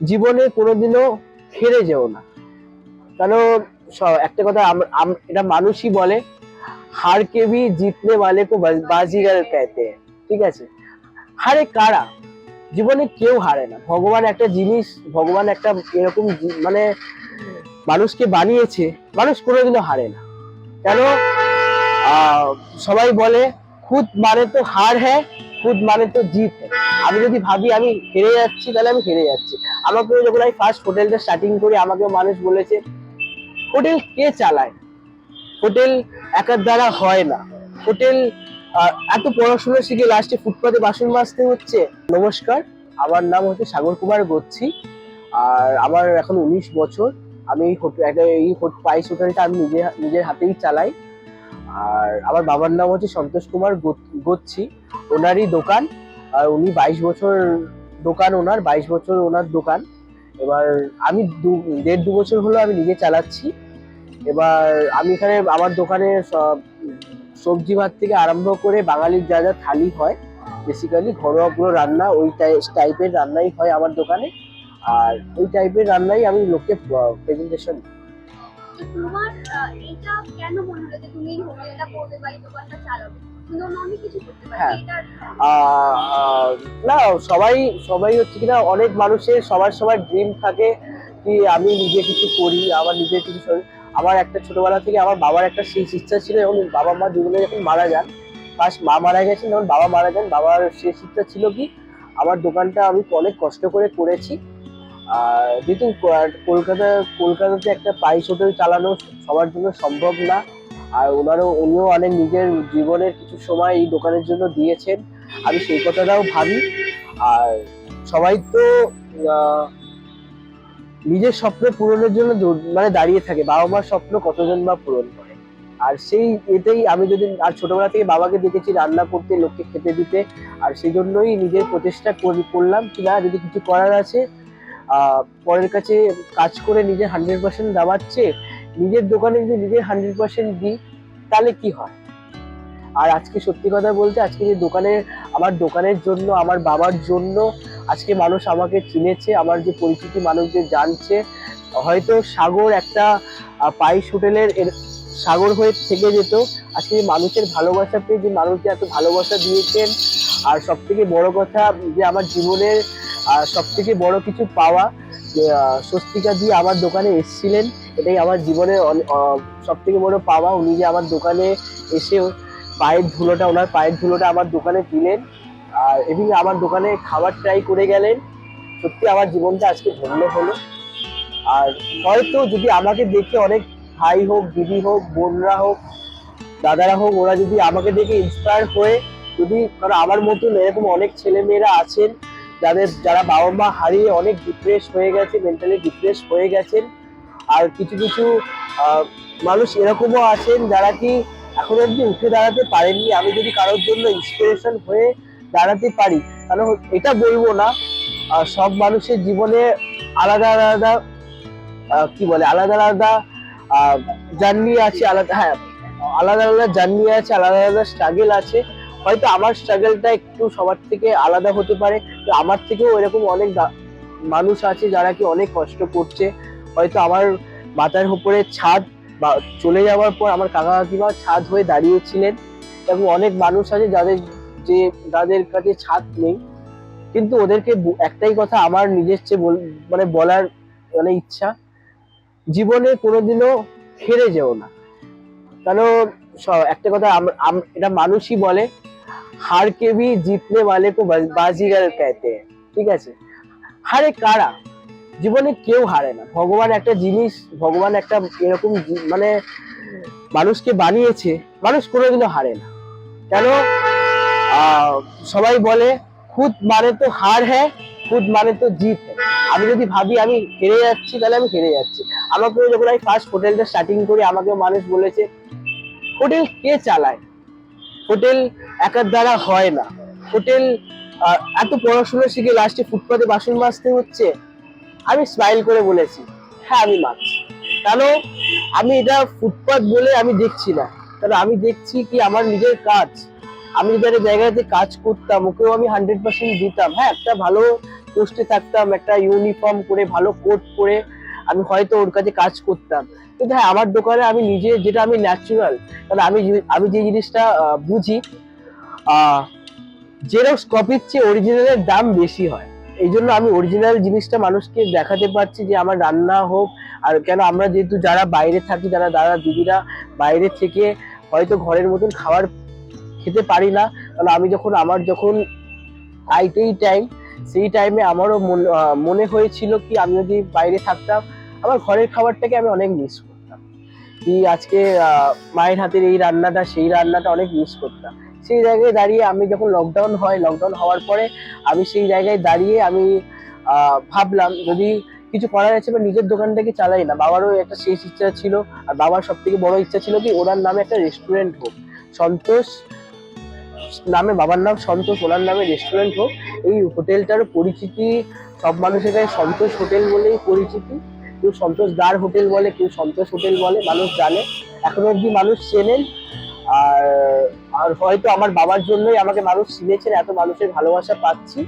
জীবনে কোনোদিনও হেরে যেও না কারণ স- একটা কথা আম- আম- এটা মানুষই বলে হার কে ভি জিতনে वाले को बाज- बाजीगर कहते हैं ঠিক আছে হারে কারা জীবনে কেউ হারে না ভগবান একটা জিনিস ভগবান একটা এরকম জি- মানে মানুষকে বানিয়েছে মানুষ কোনোদিনও হারে না কেন আহ, সবাই বলে খুদ মানে তো হার হ্যাঁ খুদ মানে তো জিত। আমি যদি ভাবি আমি হেরে যাচ্ছি, তাহলে আমি হেরে যাচ্ছি। আমাকে যখন আমি ফার্স্ট হোটেলটা স্টার্টিং করি আমাকে মানুষ বলেছে হোটেল কে চালায়? হোটেল একার দ্বারা হয় না। হোটেল এত পড়াশোনা শিখে লাস্টে ফুটপাতে বাসন মাজতে হচ্ছে। নমস্কার, আমার নাম হচ্ছে সাগর কুমার গচ্ছি আর আমার এখন উনিশ বছর। আমি এই পাইস হোটেলটা আমি নিজে, নিজের হাতেই চালাই। আর আমার বাবার নাম হচ্ছে সন্তোষ কুমার গচ্ছি ওনারই দোকান, আর উনি বাইশ বছর দোকান ওনার, বাইশ বছর ওনার দোকান। এবার আমি দু, দেড় দু বছর হলো আমি নিজে চালাচ্ছি। এবার আমি এখানে আমার দোকানে সব সবজি ভাত থেকে আরম্ভ করে বাঙালির যা যা থালি হয় বেসিক্যালি ঘরোয়া রান্না ওই টাইপের রান্নাই হয় আমার দোকানে। আর ওই টাইপের রান্নাই আমি লোককে প্রেজেন্টেশন তো তোমার এটা কেন মনে হলো যে তুমি এই হোটেলটা করবে বা এই দোকানটা চালাবে? হ্যাঁ। না সবাই সবাই হচ্ছে কিনা অনেক মানুষের সবার সবার ড্রিম থাকে কি আমি নিজে কিছু করি আমার নিজের কিছু আমার একটা ছোটবেলা থেকে আমার বাবার একটা শেষ ইচ্ছা ছিল এবং বাবা মা দুজনে যখন মারা যান ফার্স্ট মা মারা গেছেন তখন বাবা মারা যান। বাবার শেষ ইচ্ছা ছিল কি আমার দোকানটা আমি অনেক কষ্ট করে করেছি। আর যেহেতু কলকাতা, কলকাতাতে একটা পাইস হোটেল চালানো সবার জন্য সম্ভব না, আর ওনারও, উনিও অনেক নিজের জীবনের কিছু সময় এই দোকানের জন্য দিয়েছেন। আমি সেই কথাটাও ভাবি। আর সবাই তো নিজের স্বপ্ন পূরণের জন্য মানে দাঁড়িয়ে থাকে বাবা মার স্বপ্ন কতজন বা পূরণ করে। আর সেই এতেই আমি যদি আর ছোটবেলা থেকে বাবাকে দেখেছি রান্না করতে, লোককে খেতে দিতে, আর সেই জন্যই নিজের প্রচেষ্টা করি- করলাম কি না যদি কিছু করার আছে পরের কাছে কাজ করে নিজের হান্ড্রেড পার্সেন্ট দেওয়াচ্ছে নিজের দোকানে যদি নিজের হান্ড্রেড পার্সেন্ট দিই, তাহলে কি হয়? আর আজকে সত্যি কথা বলতে, আজকে যে দোকানে, আমার দোকানের জন্য, আমার বাবার জন্য, আজকে মানুষ আমাকে চিনেছে, আমার যে পরিচিতি মানুষ যে জানছে, হয়তো সাগর একটা পাইস হোটেলের সাগর হয়ে থেকে যেত। আজকে যে মানুষের ভালোবাসা পেয়ে যে মানুষকে এত ভালোবাসা দিয়েছেন, আর সব থেকে বড় কথা যে আমার জীবনের সব থেকে বড় কিছু পাওয়া স্বস্তিকা দিয়ে আমার দোকানে এসেছিলেন, এটাই আমার জীবনে সব থেকে বড় পাওয়া। উনি যে আমার দোকানে এসে পায়ের ধুলোটা, ওনার পায়ের ধুলোটা আমার দোকানে দিলেন, আর এবং আমার দোকানে খাবার ট্রাই করে গেলেন। সত্যি আমার জীবনটা আজকে ধন্য হলো। আর হয়তো যদি আমাকে দেখে অনেক ভাই হোক, দিদি হোক, বোনরা হোক, দাদারা হোক, ওরা যদি আমাকে দেখে ইন্সপায়ার হয়ে যদি, কারণ আমার মতন এরকম অনেক ছেলে মেয়েরা আছেন যাদের যারা বাবা মা হারিয়ে অনেক ডিপ্রেস হয়ে গেছে মেন্টালি ডিপ্রেস হয়ে গেছেন, আর কিছু কিছু মানুষ এরকমও আছেন যারা কি এখন অব্দি উঠে দাঁড়াতে পারেননি। আমি যদি কারোর জন্য ইন্সপিরেশন হয়ে দাঁড়াতে পারি, তাহলে এটা বলব না। সব মানুষের জীবনে আলাদা আলাদা কি বলে, আলাদা আলাদা জার্নি আছে, আলাদা হ্যাঁ আলাদা আলাদা জার্নি আছে, আলাদা আলাদা স্ট্রাগেল আছে। হয়তো আমার স্ট্রাগলটা একটু সবার থেকে আলাদা হতে পারে। তো আমার থেকেও এরকম অনেক মানুষ আছে যারা কি অনেক কষ্ট করছে। হয়তো আমার মাথার উপরে ছাদ বা চলে যাওয়ার পর আমার কাকা কাকিমা ছাদ হয়ে দাঁড়িয়েছিলেন এবং অনেক মানুষ আছে যাদের যে, যাদের কাছে ছাদ নেই। কিন্তু ওদেরকে একটাই কথা আমার নিজের চেয়ে মানে বলার মানে ইচ্ছা, জীবনে কোনোদিনও হেরে যেও না। কারণ একটা কথা এটা মানুষই বলে হার কে ভি জিতনে वाले को बाज- बाजीगर कहते हैं ঠিক আছে হারে কারা জীবনে কেউ হারে না ভগবান একটা জিনিস ভগবান একটা এরকম জি- মানে মানুষকে বানিয়েছে মানুষ কোনোদিনও হারে না কেন আহ, সবাই বলে খুদ মানে তো হার হ্যাঁ খুদ মানে তো জিত হ্যাঁ আমি যদি ভাবি আমি হেরে যাচ্ছি তাহলে আমি হেরে যাচ্ছি আমাকে যখন আমি ফার্স্ট হোটেলটা স্টার্টিং করি আমাকে মানুষ বলেছে হোটেল কে চালায় হোটেল একার দ্বারা হয় না। হোটেল এত পড়াশোনা শিখে লাস্টে ফুটপাতে বাসন মাজতে হচ্ছে, আমি স্মাইল করে বলেছি হ্যাঁ আমি মানছি কেন? আমি এটা ফুটপাত বলে আমি দেখছি না। কারণ আমি দেখছি কি আমার নিজের কাজ, আমি যদি একটা জায়গাতে কাজ করতাম, ওকেও আমি হান্ড্রেড পার্সেন্ট দিতাম। হ্যাঁ একটা ভালো পোস্টে থাকতাম, একটা ইউনিফর্ম করে, ভালো কোট পরে আমি হয়তো ওর কাছে কাজ করতাম। কিন্তু হ্যাঁ আমার দোকানে আমি নিজে যেটা আমি ন্যাচুরাল কারণ আমি আমি যে জিনিসটা বুঝি জেরক্স কপির চেয়ে অরিজিনালের দাম বেশি হয়। এই জন্য আমি অরিজিনাল জিনিসটা মানুষকে দেখাতে পারছি যে আমার রান্না হোক, আর কেন আমরা যেহেতু যারা বাইরে থাকি, যারা দাদা দিদিরা বাইরে থেকে হয়তো ঘরের মতন খাবার খেতে পারি না কারণ আমি যখন, আমার যখন আইটেই টাইম সেই টাইমে আমারও মন- মনে হয়েছিল কি আমি যদি বাইরে থাকতাম আমার ঘরের খাবারটাকে আমি অনেক মিস করতাম। কি আজকে মায়ের হাতের এই রান্নাটা, সেই রান্নাটা অনেক মিস করতাম। সেই জায়গায় দাঁড়িয়ে আমি যখন লকডাউন হয় লকডাউন হওয়ার পরে আমি সেই জায়গায় দাঁড়িয়ে আমি ভাবলাম যদি কিছু করার আছে, বা নিজের দোকানটাকে চালাই না। বাবারও একটা শেষ ইচ্ছা ছিল, আর বাবার সব থেকে বড় ইচ্ছা ছিল কি, ওনার নামে একটা রেস্টুরেন্ট হোক। সন্তোষ নামে, বাবার নাম সন্তোষ, ওনার নামে রেস্টুরেন্ট হোক। এই হোটেলটার পরিচিতি, সব মানুষের কাছে সন্তোষ হোটেল বলেই পরিচিতি। কেউ সন্তোষ দার হোটেল বলে, কেউ সন্তোষ হোটেল বলে, মানুষ জানে এখনও অব্দি মানুষ চেনেন আর আর হয়তো আমার বাবার জন্যই আমাকে মানুষ চিনেছেন, এত মানুষের ভালোবাসা পাচ্ছি।